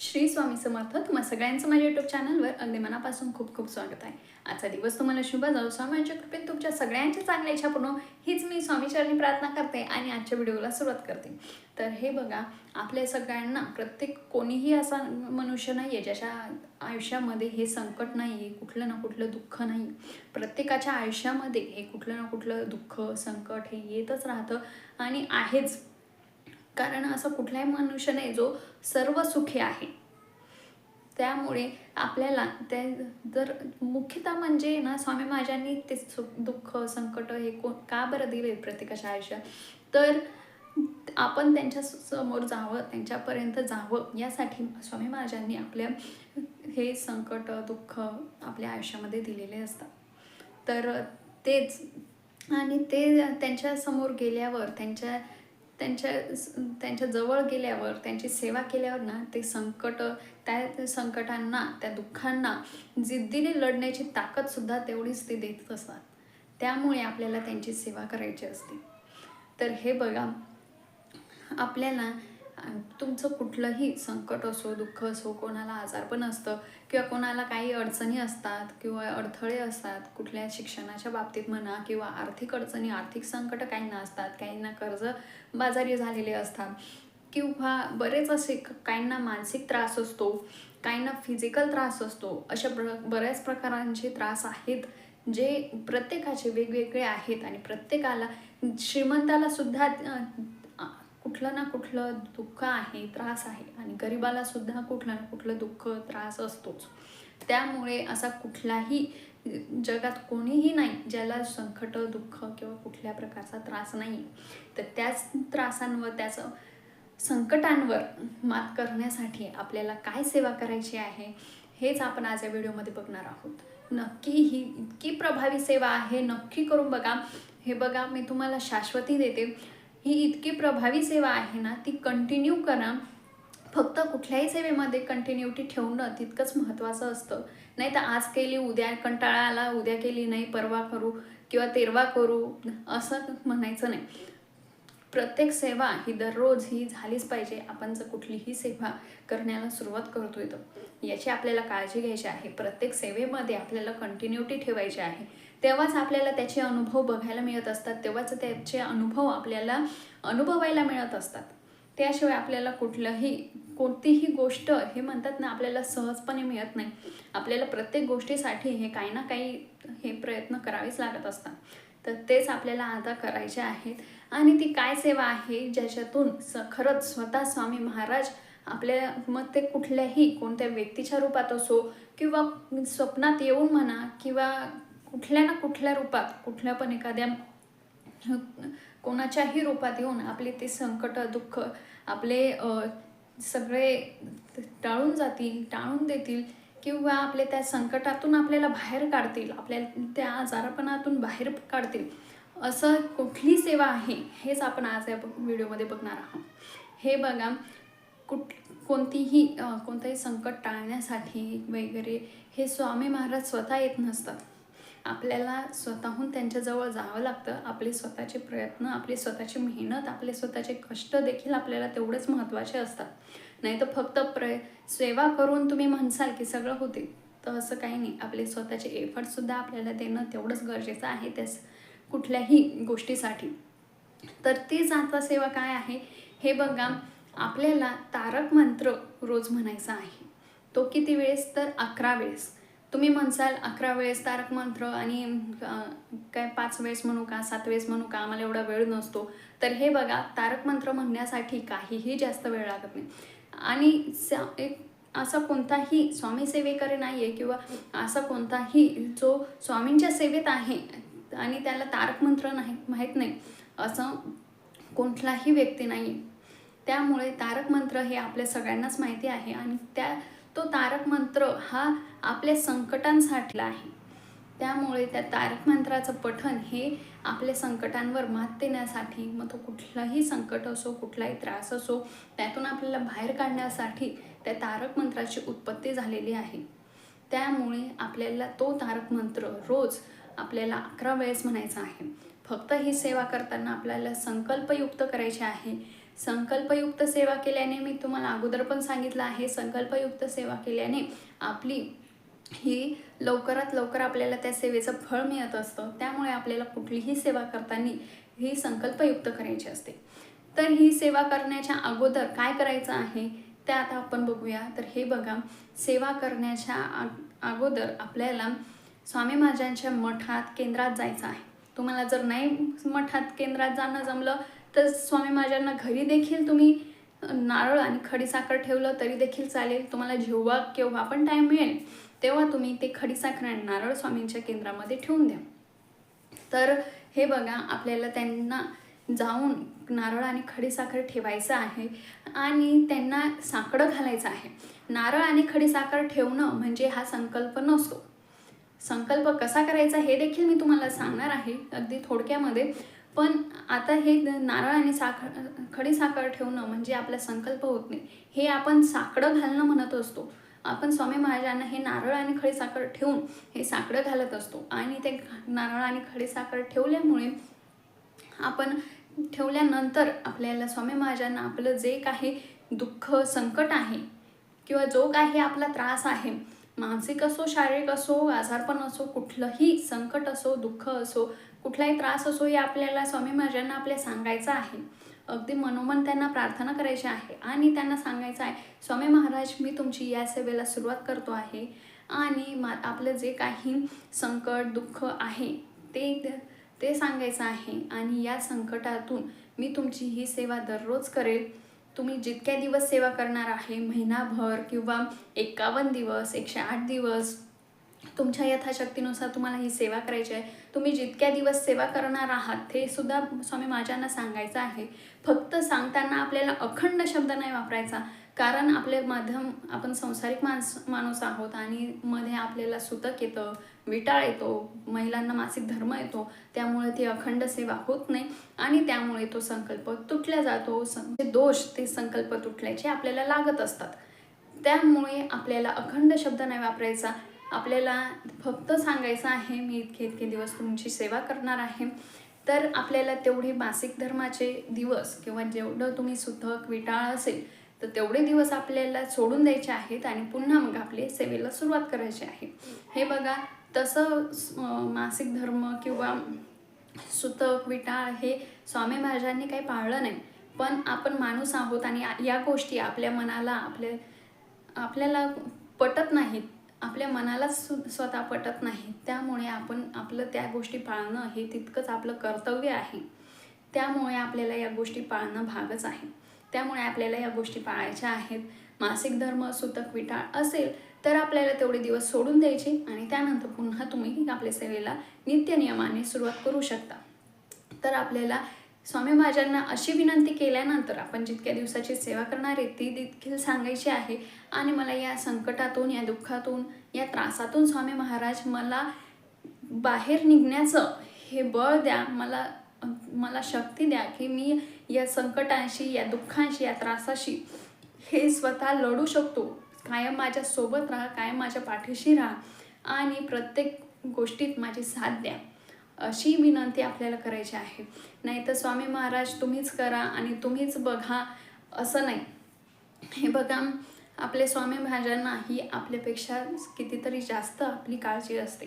श्री स्वामी समर्थ तुम्हा सगळ्यांचं माझ्या युट्यूब चॅनलवर अगदी मनापासून खूप खूप स्वागत आहे. आजचा दिवस तुम्हाला शुभ जाऊ स्वामींच्या कृपेत तुमच्या सगळ्यांच्या चांगल्या इच्छा पूर्ण हीच मी स्वामीचरणी प्रार्थना करते आणि आजच्या व्हिडिओला सुरुवात करते. तर हे बघा आपल्या सगळ्यांना प्रत्येक कोणीही असा मनुष्य नाही आहे ज्याच्या आयुष्यामध्ये हे संकट नाही आहे कुठलं ना कुठलं दुःख नाही प्रत्येकाच्या आयुष्यामध्ये हे कुठलं ना कुठलं दुःख संकट हे येतच राहतं आणि आहेच. कारण असं कुठलाही मनुष्य नाही जो सर्व सुखी आहे. त्यामुळे आपल्याला ते जर मुख्यतः म्हणजे ना स्वामी महाराजांनी ते सुख दुःख संकट हे कोण का बरं दिले प्रत्येकाच्या आयुष्यात? तर आपण त्यांच्यासमोर जावं त्यांच्यापर्यंत जावं यासाठी स्वामी महाराजांनी आपल्या हे संकट दुःख आपल्या आयुष्यामध्ये दिलेले असतात. तर तेच आणि ते त्यांच्यासमोर गेल्यावर त्यांच्या त्यांच्या त्यांच्या जवळ गेल्यावर त्यांची सेवा केल्यावर ना ते संकट त्या संकटांना त्या दुःखांना जिद्दीने लढण्याची ताकदसुद्धा तेवढीच ते देत असतात त्यामुळे आपल्याला त्यांची सेवा करायची असते. तर हे बघा आपल्याला तुमचं कुठलंही संकट असो दुःख असो कोणाला आजारपण असतं किंवा कोणाला काही अडचणी असतात किंवा अडथळे असतात कुठल्या शिक्षणाच्या बाबतीत म्हणा किंवा आर्थिक अडचणी आर्थिक संकट काहींना असतात काहींना कर्ज बाजारी झालेले असतात किंवा बरेच असे काहींना मानसिक त्रास असतो काहींना फिजिकल त्रास असतो अशा प्र बऱ्याच प्रकारांचे त्रास आहेत जे प्रत्येकाचे वेगवेगळे आहेत आणि प्रत्येकाला श्रीमंताला सुद्धा कुठलं ना कुठलं दुःख आहे त्रास आहे आणि गरिबाला सुद्धा कुठलं ना कुठलं दुःख त्रास असतोच. त्यामुळे असा कुठलाही जगात कोणीही नाही ज्याला संकट दुःख किंवा कुठल्या प्रकारचा त्रास नाही तर त्याच त्रासांवर त्याचं संकटांवर मात करण्यासाठी आपल्याला काय सेवा करायची आहे हेच आपण आज या व्हिडिओमध्ये बघणार आहोत. नक्की ही इतकी प्रभावी सेवा आहे नक्की करून बघा. हे बघा मी तुम्हाला शाश्वती देते. ही इतकी प्रभावी सेवा आहे ना ती कंटिन्यू करा. फक्त कुठल्याही सेवेमध्ये कंटिन्युटी ठेवणं तितकंच महत्त्वाचं असतं. नाही तर आज केली उद्या कंटाळा आला उद्या केली नाही परवा करू किंवा तेरवा करू असं म्हणायचं नाही. प्रत्येक सेवा ही दररोज ही झालीच पाहिजे. आपण जर कुठलीही सेवा करण्याला सुरुवात करतोय तर. याची आपल्याला काळजी घ्यायची आहे. प्रत्येक सेवेमध्ये आपल्याला कंटिन्युटी ठेवायची आहे. तेव्हाच आपल्याला त्याचे अनुभव बघायला मिळत असतात तेव्हाच त्याचे अनुभव आपल्याला अनुभवायला मिळत असतात. त्याशिवाय आपल्याला कुठलंही कोणतीही गोष्ट हे म्हणतात ना आपल्याला सहजपणे मिळत नाही. आपल्याला प्रत्येक गोष्टीसाठी हे काही ना काही हे प्रयत्न करावेच लागत असतात. तर तेच आपल्याला आता करायचे आहेत. आणि ती काय सेवा आहे ज्याच्यातून स खरंच स्वतः स्वामी महाराज आपल्या मग ते कुठल्याही कोणत्या व्यक्तीच्या रूपात असो किंवा स्वप्नात येऊन म्हणा किंवा कुठल्या ना कुठल्या रूपात कुठल्या पण एखाद्या कोणाच्याही रूपात येऊन आपले ते संकट दुःख आपले सगळे टाळून जातील टाळून देतील किंवा आपले त्या संकटातून आपल्याला बाहेर काढतील आपल्या त्या आजारपणातून बाहेर काढतील. असं कुठली सेवा आहे हेच आपण आज या व्हिडिओमध्ये बघणार आहोत. हे बघा कुठ कोणतीही कोणतंही संकट टाळण्यासाठी वगैरे हे स्वामी महाराज स्वतः येत नसतात. आपल्याला स्वतःहून त्यांच्याजवळ जावं लागतं. आपले स्वतःचे प्रयत्न आपली स्वतःची मेहनत आपले स्वतःचे कष्ट देखील आपल्याला तेवढेच महत्त्वाचे असतात. नाही तर फक्त प्रय सेवा करून तुम्ही म्हणसाल की सगळं होते. तर असं काही नाही. आपले स्वतःचे एफर्टसुद्धा आपल्याला देणं तेवढंच गरजेचं आहे त्याच कुठल्याही गोष्टीसाठी. तर ती जाता सेवा काय आहे? हे बघा आपल्याला तारक मंत्र रोज म्हणायचा आहे. तो किती वेळेस? तर अकरा वेळेस. तुम्ही म्हणसाल अकरा वेळेस तारक मंत्र आणि काय पाच वेळेस म्हणू का सात वेळेस म्हणू का आम्हाला एवढा वेळ नसतो. तर हे बघा तारक मंत्र म्हणण्यासाठी काहीही जास्त वेळ लागत नाही. आणि एक असा कोणताही स्वामी सेवेकरी नाही आहे किंवा असा कोणताही जो स्वामींच्या सेवेत आहे आणि त्याला तारक मंत्र नाही माहीत नाही असं कोणताही व्यक्ती नाही त्यामुळे तारक मंत्र हे आपल्या सगळ्यांनाच माहिती आहे आणि त्या तो तारक मंत्र हा आपल्या संकटांसाठी आहे. त्यामुळे त्या तारक मंत्राचं पठण हे आपल्या संकटांवर मात देण्यासाठी मग तो कुठलाही संकट असो कुठलाही त्रास असो त्यातून आपल्याला बाहेर काढण्यासाठी त्या तारक मंत्राची उत्पत्ती झालेली आहे. त्यामुळे आपल्याला तो तारक मंत्र रोज आपल्याला अकरा वेळेस म्हणायचा आहे. फक्त ही सेवा करताना आपल्याला संकल्पयुक्त करायचे आहे. संकल्पयुक्त सेवा केल्याने मी तुम्हाला अगोदर पण सांगितलं आहे संकल्पयुक्त सेवा केल्याने आपली ही लवकरात लवकर आपल्याला त्या सेवेचं फळ मिळत असतं. त्यामुळे आपल्याला कुठलीही सेवा करताना ही संकल्पयुक्त करायची असते. तर ही सेवा करण्याच्या अगोदर काय करायचं आहे? ते आता आपण बघूया. तर हे बघा सेवा करण्याच्या अगोदर आपल्याला स्वामी महाराजांच्या मठात केंद्रात जायचं आहे. तुम्हाला जर नाही मठात केंद्रात जाणं जमलं तर स्वामी महाराजांना घरी देखील तुम्ही नारळ आणि खडीसाखर ठेवलं तरी देखील चालेल. तुम्हाला जेव्हा केव्हा पण टाईम मिळेल तेव्हा तुम्ही ते खडीसाखर आणि नारळ स्वामींच्या केंद्रामध्ये ठेवून द्या. तर हे बघा आपल्याला त्यांना जाऊन नारळ आणि खडीसाखर ठेवायचं आहे आणि त्यांना साकडं घालायचं आहे. नारळ आणि खडीसाखर ठेवणं म्हणजे हा संकल्प नसतो. संकल्प कसा करायचा हे देखील मी तुम्हाला सांगणार आहे. अगदी थोडक्यामध्ये पण आता हे नारळ आणि साखर खडीसाखर ठेवणं म्हणजे आपला संकल्प होत नाही. हे आपण साकडं घालणं म्हणत असतो. आपण स्वामी महाराजांना हे नारळ आणि खडीसाखर ठेवून हे साकडं घालत असतो. आणि ते नारळ आणि खडीसाखर ठेवल्यामुळे आपण ठेवल्यानंतर आपल्याला स्वामी महाराजांना आपलं जे काही दुःख संकट आहे किंवा जो काही आपला त्रास आहे मानसिक असो शारीरिक असो आजारपण असो कुठलंही संकट असो दुःख असो कुठलाही त्रास असो हे आपल्याला स्वामी महाराजांना आपल्या सांगायचं आहे. अगदी मनोमन त्यांना प्रार्थना करायची आहे आणि त्यांना सांगायचं आहे स्वामी महाराज मी तुमची या सेवेला सुरुवात करतो आहे आणि मा आपलं जे काही संकट दुःख आहे ते ते सांगायचं आहे आणि या संकटातून मी तुमची ही सेवा दररोज करेल. तुम्ही जितक्या दिवस सेवा करणार आहे महिनाभर किंवा एकावन्न दिवस एकशे आठ दिवस तुमच्या यथाशक्तीनुसार तुम्हाला ही सेवा करायची आहे. तुम्ही जितक्या दिवस सेवा करणार आहात ते सुद्धा स्वामी माझ्यांना सांगायचं आहे. फक्त सांगताना आपल्याला अखंड शब्द नाही वापरायचा. कारण आपले माध्यम आपण संसारिक माणस माणूस आहोत आणि मध्ये आपल्याला सुतक येतं विटाळ येतो महिलांना मासिक धर्म येतो. त्यामुळे ती अखंड सेवा होत नाही आणि त्यामुळे तो संकल्प तुटला जातो. जे दोष ते संकल्प तुटल्याचे आपल्याला लागत असतात. त्यामुळे आपल्याला अखंड शब्द नाही वापरायचा. आपल्याला फक्त सांगायचं आहे मी इतके इतके दिवस तुमची सेवा करणार आहे. तर आपल्याला तेवढे मासिक धर्माचे दिवस किंवा जेवढं तुम्ही सुतक विटाळ असेल तर तेवढे दिवस आपल्याला सोडून द्यायचे आहेत आणि पुन्हा मग आपले सेवेला सुरुवात करायची आहे. हे बघा तसं मासिक धर्म किंवा सुतक विटाळ हे स्वामी महाराजांनी काही पाळलं नाही. पण आपण माणूस आहोत आणि या- या गोष्टी आपल्या मनाला आपल्या आपल्याला पटत नाहीत. आपल्या मनालाच सु- स्वतः पटत नाही. त्यामुळे आपण आपलं त्या गोष्टी पाळणं हे तितकंच आपलं कर्तव्य आहे. त्यामुळे आपल्याला या गोष्टी पाळणं भागच आहे. त्यामुळे आपल्याला या गोष्टी पाळायच्या आहेत. मासिक धर्म सुतक विटाळ असेल तर आपल्याला तेवढे दिवस सोडून द्यायचे आणि त्यानंतर पुन्हा तुम्ही आपल्या सेवेला नित्यनियमाने सुरुवात करू शकता. तर आपल्याला स्वामी महाराजांना अशी विनंती केल्यानंतर आपण जितक्या दिवसाची सेवा करणार आहे ती देखील सांगायची आहे. आणि मला या संकटातून या दुःखातून या त्रासातून स्वामी महाराज मला बाहेर निघण्याचं हे बळ द्या मला मला शक्ती द्या की मी या संकटांशी या दुःखांशी या त्रासाशी हे स्वतः लढू शकतो. कायम माझ्या सोबत राहा कायम माझ्या पाठीशी राहा आणि प्रत्येक गोष्टीत माझी साथ द्या. अशी विनंती आपल्याला करायची आहे. नाही तर स्वामी महाराज तुम्हीच करा आणि तुम्हीच बघा. असं नाही. हे बघा आपले स्वामी महाराजांना ही आपल्यापेक्षा कितीतरी जास्त आपली काळजी असते.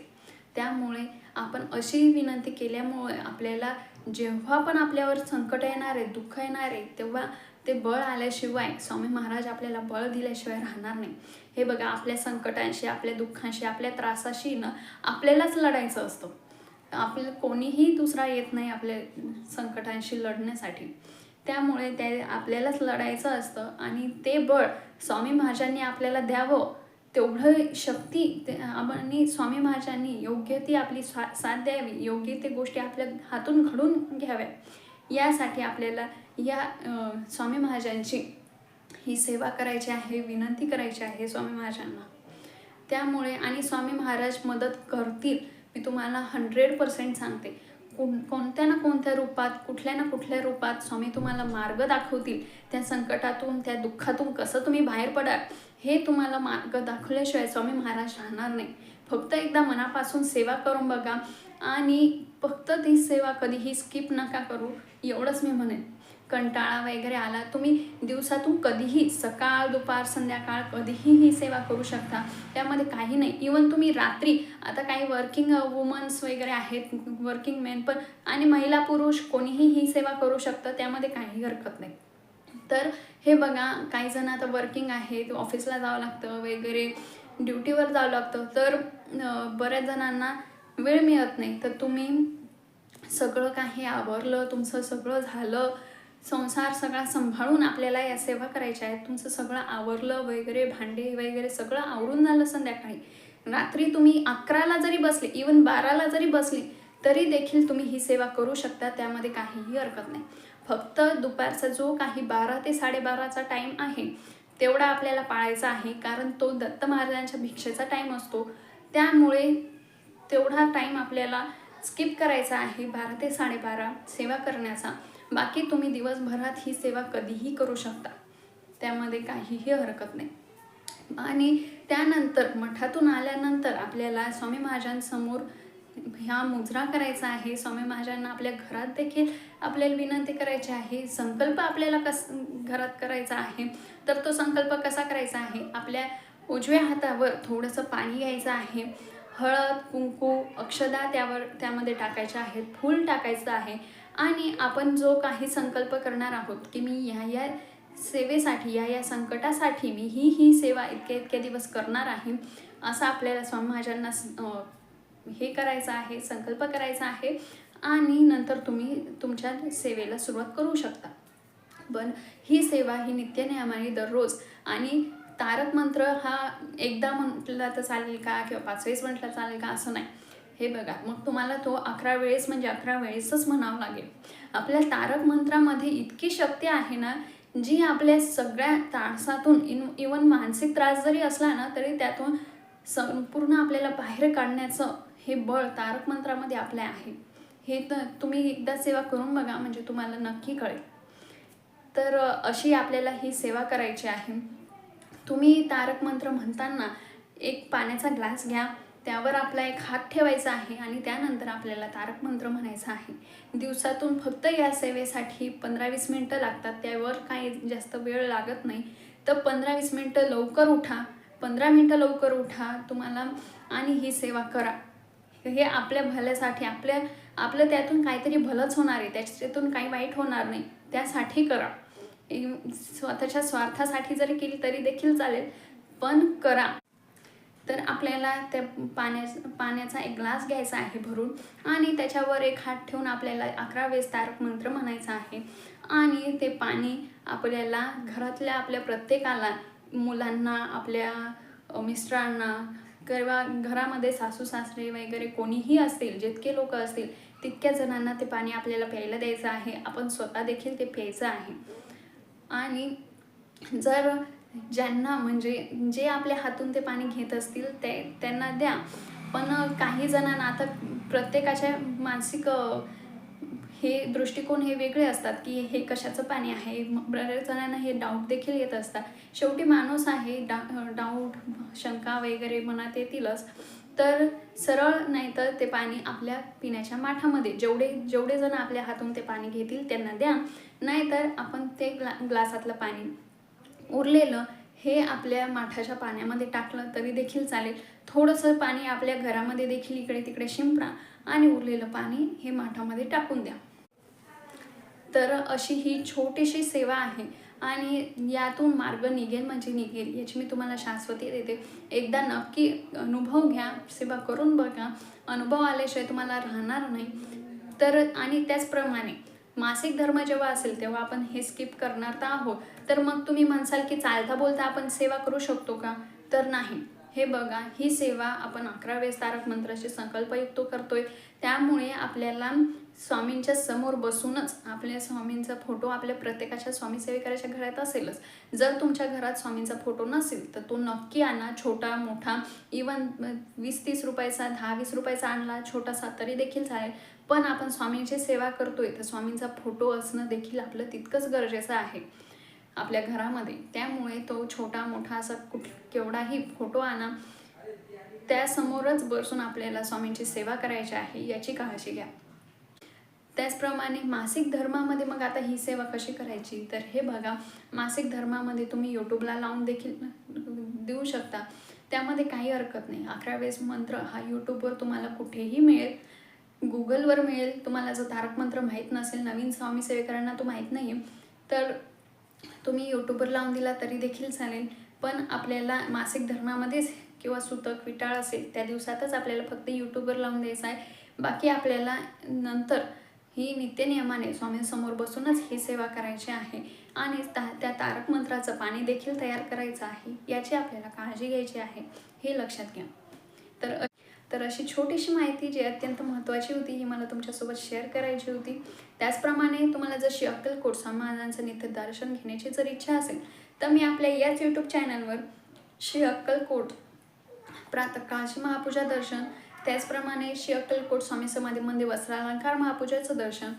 त्यामुळे आपण अशी विनंती केल्यामुळे आपल्याला जेव्हा पण आपल्यावर संकट येणार आहे दुःख येणार आहे तेव्हा ते बळ आल्याशिवाय स्वामी महाराज आपल्याला बळ दिल्याशिवाय राहणार नाही. हे बघा आपल्या संकटांशी आपल्या दुःखांशी आपल्या त्रासाशी ना आपल्यालाच लढायचं असतं. आपल्याला कोणीही दुसरा येत नाही आपल्या संकटांशी लढण्यासाठी. त्यामुळे ते आपल्यालाच लढायचं असतं आणि ते बळ स्वामी महाराजांनी आपल्याला द्यावं तेवढं शक्ती ते आणि स्वामी महाराजांनी योग्य ती आपली स्वा साथ द्यावी योग्य ते गोष्टी आपल्या हातून घडून घ्याव्या. यासाठी आपल्याला या स्वामी महाराजांची ही सेवा करायची आहे विनंती करायची आहे स्वामी महाराजांना. त्यामुळे आणि स्वामी महाराज मदत करतील मी तुम्हाला हंड्रेड पर्सेंट सांगते. कोणत्या ना कोणत्या रूपात कुठल्या ना कुठल्या रूपात स्वामी तुम्हाला मार्ग दाखवतील त्या संकटातून त्या दुःखातून कसं तुम्ही बाहेर पडाल हे तुम्हाला मार्ग दाखवल्याशिवाय स्वामी महाराज राहणार नाही. फक्त एकदा मनापासून सेवा करून बघा आणि फक्त ती सेवा कधीही स्किप नका करू एवढंच मी म्हणेन. कंटाळा वगैरे आला तुम्ही दिवसातून कधीही सकाळ दुपार संध्याकाळ कधीही ही सेवा करू शकता. त्यामध्ये काही नाही. इवन तुम्ही रात्री आता काही वर्किंग वुमन्स वगैरे आहेत वर्किंग मेन पण आणि महिला पुरुष कोणीही ही सेवा करू शकतं त्यामध्ये काही हरकत नाही. तर हे बघा काही जण आता वर्किंग आहेत ऑफिसला जावं लागतं वगैरे ड्युटीवर जावं लागतं. तर बऱ्याच जणांना वेळ मिळत नाही. तर तुम्ही सगळं काही आवरलं तुमचं सगळं झालं संसार सगळा सांभाळून आपल्याला या सेवा करायच्या आहेत. तुमचं सगळं आवरलं वगैरे भांडे वगैरे सगळं आवरून झालं संध्याकाळी. रात्री तुम्ही अकराला जरी बसले इवन बाराला जरी बसली तरी देखील तुम्ही ही सेवा करू शकता त्यामध्ये काहीही हरकत नाही. फक्त दुपारचा जो काही बारा ते साडेबाराचा टाईम आहे तेवढा आपल्याला पाळायचा आहे. कारण तो दत्त महाराजांच्या भिक्षेचा टाईम असतो. त्यामुळे तेवढा टाईम आपल्याला स्किप करायचा आहे. बारा ते साडेबारा सेवा करण्याचा. बाकी तुम्ही दिवसभरात ही सेवा कधीही करू शकता. त्यामध्ये काहीही हरकत नाही. आणि त्यानंतर मठातून आल्यानंतर आपल्याला स्वामी महाराजांसमोर ह्या मुजरा करायचा आहे. स्वामी महाराजांना आपल्या घरात देखील आपल्याला विनंती करायची आहे. संकल्प आपल्याला कस घरात करायचा आहे. तर तो संकल्प कसा करायचा आहे? आपल्या उजव्या हातावर थोडंसं पाणी घ्यायचं आहे. हळद कुंकू अक्षदा त्यावर त्यामध्ये टाकायच्या आहेत फूल टाकायचं आहे. आणि आपण जो काही संकल्प करणार आहोत की मी ह्या या सेवेसाठी या या संकटासाठी मी ही ही सेवा इतक्या इतक्या दिवस करणार आहे असं आपल्याला स्वामी महाराजांना हे करायचं आहे संकल्प करायचा आहे. आणि नंतर तुम्ही तुमच्या सेवेला सुरुवात करू शकता. पण ही सेवा ही नित्यनियमाने दररोज आणि तारक मंत्र हा एकदा म्हटला तर चालेल का किंवा पाच वेळेस म्हटलं चालेल का असं नाही. हे बघा मग तुम्हाला तो अकरा वेळेस म्हणजे अकरा वेळेसच म्हणावं लागेल. आपल्या तारक मंत्रामध्ये इतकी शक्ती आहे ना जी आपल्या सगळ्या त्रासातून इन इवन मानसिक त्रास जरी असला ना तरी त्यातून संपूर्ण आपल्याला बाहेर काढण्याचं हे बळ तारक मंत्रामध्ये आपल्या आहे. हे तर तुम्ही एकदा सेवा करून बघा म्हणजे तुम्हाला नक्की कळेल. तर अशी आपल्याला ही सेवा करायची आहे. तुम्ही तारक मंत्र म्हणताना एक पाण्याचा ग्लास घ्या त्यावर आपला एक हात ठेवायचा आहे आणि त्यानंतर आपल्याला तारक मंत्र म्हणायचा आहे. दिवसातून फक्त या सेवेसाठी पंधरा वीस मिनटं लागतात त्यावर काही जास्त वेळ लागत नाही. तर पंधरा वीस मिनटं लवकर उठा पंधरा मिनटं लवकर उठा तुम्हाला आणि ही सेवा करा. हे आपल्या भल्यासाठी आपल्या आपलं त्यातून काहीतरी भलंच होणार आहे त्याच्यातून काही वाईट होणार नाही त्यासाठी करा. स्वतःच्या स्वार्थासाठी जरी केली तरी देखील चालेल. पण करा. तर आपल्याला त्या पाण्या पाण्याचा एक ग्लास घ्यायचा आहे भरून आणि त्याच्यावर एक हात ठेवून आपल्याला अकरा वेळेस तारक मंत्र म्हणायचा आहे. आणि ते पाणी आपल्याला घरातल्या आपल्या प्रत्येकाला मुलांना आपल्या मिस्टरांना किंवा घरामध्ये सासू सासरे वगैरे कोणीही असतील जितके लोक असतील तितक्या जणांना ते पाणी आपल्याला प्यायला द्यायचं आहे. आपण स्वतः देखील ते प्यायचं आहे. आणि जर ज्यांना म्हणजे जे आपल्या हातून ते पाणी घेत असतील ते त्यांना द्या. पण काही जणांना आता प्रत्येकाच्या मानसिक हे दृष्टिकोन हे वेगळे असतात की हे कशाचं पाणी आहे? बऱ्याच जणांना हे डाऊट देखील येत असतात. शेवटी माणूस आहे डा डाऊट शंका वगैरे मनात येतीलच. तर सरळ नाही तर ते पाणी आपल्या पिण्याच्या माठामध्ये जेवढे जेवढे जण आपल्या हातून ते पाणी घेतील त्यांना द्या. नाहीतर आपण ते ग्ला ग्लासातलं पाणी उरलेलं हे आपल्या माठाच्या पाण्यामध्ये टाकलं तरी देखील चालेल. थोडंसं पाणी आपल्या घरामध्ये देखील इकडे तिकडे शिंपरा आणि उरलेलं पाणी हे माठामध्ये टाकून द्या. तर अशी ही छोटीशी सेवा आहे. आणि यातून मार्ग निघेल म्हणजे निघेल याची मी तुम्हाला शाश्वती देते. एकदा नक्की अनुभव घ्या सेवा करून बघा. अनुभव आल्याशिवाय तुम्हाला राहणार नाही. तर आणि त्याचप्रमाणे मासिक धर्म जेव्हा असेल तेव्हा आपण हे स्किप करणार तर आहोत. तर मग तुम्ही म्हणसाल की चालता बोलता आपण सेवा करू शकतो का? तर नाही. हे बघा ही सेवा आपण अकरा वेळेस तारक मंत्राशी संकल्पयुक्त करतोय. त्यामुळे आपल्याला स्वामींच्या समोर बसूनच आपल्या स्वामींचा फोटो आपल्या प्रत्येकाच्या स्वामी सेवेकराच्या घरात असेलच. जर तुमच्या घरात स्वामींचा फोटो नसेल तर तो नक्की आणा. छोटा मोठा इवन वीस तीस रुपयाचा दहा वीस रुपयाचा आणला छोटासा तरी देखील चालेल. पण आपण स्वामींची सेवा करतोय तर स्वामींचा फोटो असणं देखील आपलं तितकंच गरजेचं आहे. आपल्या घरामध्ये. त्यामुळे तो छोटा मोठा असा कुठ केवढाही फोटो आणा. त्यासमोरच बसून आपल्याला स्वामींची सेवा करायची आहे याची काळजी घ्या. त्याचप्रमाणे मासिक धर्मामध्ये मग आता ही सेवा कशी करायची? तर हे बघा मासिक धर्मामध्ये तुम्ही यूट्यूबला लावून देखील देऊ शकता. त्यामध्ये काही हरकत नाही. अकरा वेळेस मंत्र हा यूट्यूबवर तुम्हाला कुठेही मिळेल. गुगलवर मिळेल. तुम्हाला जर तारक मंत्र माहीत नसेल नवीन स्वामी सेवेकरांना तो माहीत नाही तर तुम्ही यूट्यूबवर लावून दिला तरी देखील चालेल. पण आपल्याला मासिक धर्मामध्येच किंवा सुतक विटाळ असेल त्या दिवसातच आपल्याला फक्त यूट्यूबवर लावून द्यायचं आहे. बाकी आपल्याला नंतर ही नित्यनियमाने स्वामींसमोर बसूनच ही सेवा करायची आहे. आणि ता त्या तारक मंत्राचं पाणी देखील तयार करायचं आहे याची आपल्याला काळजी घ्यायची आहे हे लक्षात घ्या. तर तर अशी छोटीशी माहिती जी अत्यंत महत्त्वाची होती ही मला तुमच्यासोबत शेअर करायची होती. त्याचप्रमाणे तुम्हाला जर श्री अक्कलकोट स्वामी महाराजांचं नित्य दर्शन घेण्याची जर इच्छा असेल तर मी आपल्या याच यूट्यूब चॅनलवर श्री अक्कलकोट प्रातकाळची महापूजा दर्शन त्याचप्रमाणे श्री अक्कलकोट स्वामी समाधी मंदिर वस्त्रालंकार महापूजाचं दर्शन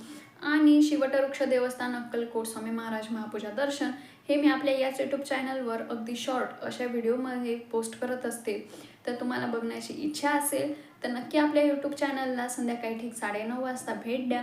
आणि शिवटवृक्ष देवस्थान अक्कलकोट स्वामी महाराज महापूजा दर्शन हे मी आपल्या याच यूट्यूब चॅनलवर अगदी शॉर्ट अशा व्हिडिओमध्ये पोस्ट करत असते. तर तुम्हाला बघण्याची इच्छा असेल तर नक्की आपल्या यूट्यूब चॅनलला संध्याकाळी ठीक साडेनऊ वाजता भेट द्या.